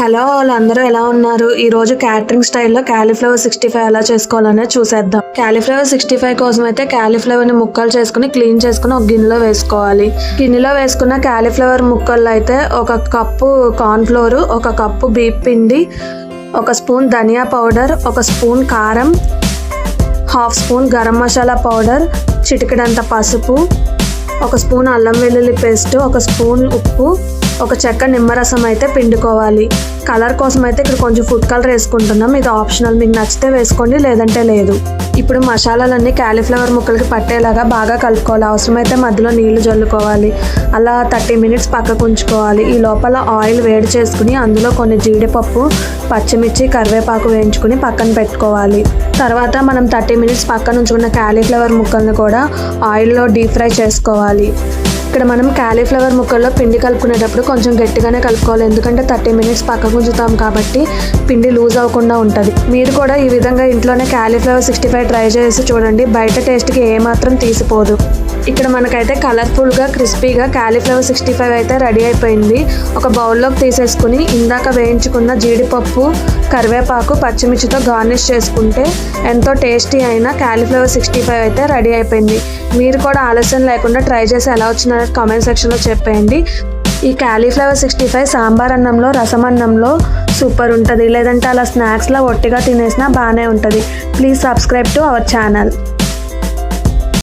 Hello వాళ్ళందరూ ఎలా ఉన్నారు? ఈ రోజు క్యాటరింగ్ స్టైల్లో క్యాలీఫ్లవర్ సిక్స్టీ ఫైవ్ ఎలా చేసుకోవాలనే చూసేద్దాం. క్యాలీఫ్లవర్ సిక్స్టీ ఫైవ్ కోసం అయితే క్యాలీఫ్లవర్ని ముక్కలు చేసుకుని క్లీన్ చేసుకుని ఒక గిన్నెలో వేసుకోవాలి. గిన్నెలో వేసుకున్న క్యాలీఫ్లవర్ ముక్కల్లో అయితే ఒక కప్పు కార్న్ ఫ్లోర్ ఒక కప్పు బీప్ పిండి ఒక స్పూన్ ధనియా పౌడర్ ఒక స్పూన్ కారం half spoon garam masala powder చిటికడంత పసుపు ఒక స్పూన్ అల్లం వెల్లుల్లి పేస్ట్ ఒక స్పూన్ ఉప్పు ఒక చెక్క నిమ్మరసం అయితే పిండుకోవాలి. కలర్ కోసం అయితే ఇక్కడ కొంచెం ఫుడ్ కలర్ వేసుకుంటున్నాం. ఇది ఆప్షనల్ మీకు నచ్చితే వేసుకోండి లేదంటే లేదు. ఇప్పుడు మసాలాలన్నీ క్యాలీఫ్లవర్ ముక్కలకి పట్టేలాగా బాగా కలుపుకోవాలి. అవసరమైతే మధ్యలో నీళ్ళు జల్లుకోవాలి. అలా థర్టీ మినిట్స్ పక్కకు ఉంచుకోవాలి. ఈ లోపల ఆయిల్ వేడి చేసుకుని అందులో కొన్ని జీడిపప్పు పచ్చిమిర్చి కరివేపాకు వేయించుకుని పక్కన పెట్టుకోవాలి. తర్వాత మనం థర్టీ మినిట్స్ పక్కన ఉంచుకున్న క్యాలీఫ్లవర్ ముక్కల్ని కూడా ఆయిల్లో డీప్ ఫ్రై చేసుకోవాలి. ఇక్కడ మనం క్యాలీఫ్లవర్ ముక్కల్లో పిండి కలుపుకునేటప్పుడు కొంచెం గట్టిగానే కలుపుకోవాలి. ఎందుకంటే థర్టీ మినిట్స్ పక్కకు ఉంచుతాం కాబట్టి పిండి లూజ్ అవ్వకుండా ఉంటుంది. మీరు కూడా ఈ విధంగా ఇంట్లోనే క్యాలీఫ్లవర్ సిక్స్టీ ఫైవ్ ట్రై చేసి చూడండి. బయట టేస్ట్కి ఏమాత్రం తీసిపోదు. ఇక్కడ మనకైతే కలర్ఫుల్గా క్రిస్పీగా క్యాలీఫ్లవర్ సిక్స్టీ ఫైవ్ అయితే రెడీ అయిపోయింది. ఒక బౌల్లోకి తీసేసుకుని ఇందాక వేయించుకున్న జీడిపప్పు కరివేపాకు పచ్చిమిర్చితో గార్నిష్ చేసుకుంటే ఎంతో టేస్టీ అయిన క్యాలీఫ్లవర్ సిక్స్టీ ఫైవ్ అయితే రెడీ అయిపోయింది. మీరు కూడా ఆలస్యం లేకుండా ట్రై చేసి ఎలా వచ్చిందో కామెంట్ సెక్షన్లో చెప్పేయండి. ఈ క్యాలీఫ్లవర్ సిక్స్టీ ఫైవ్ సాంబార్ అన్నంలో రసం అన్నంలో సూపర్ ఉంటుంది. లేదంటే అలా స్నాక్స్లో ఒట్టిగా తినేసినా బాగానే ఉంటుంది. Please subscribe to our channel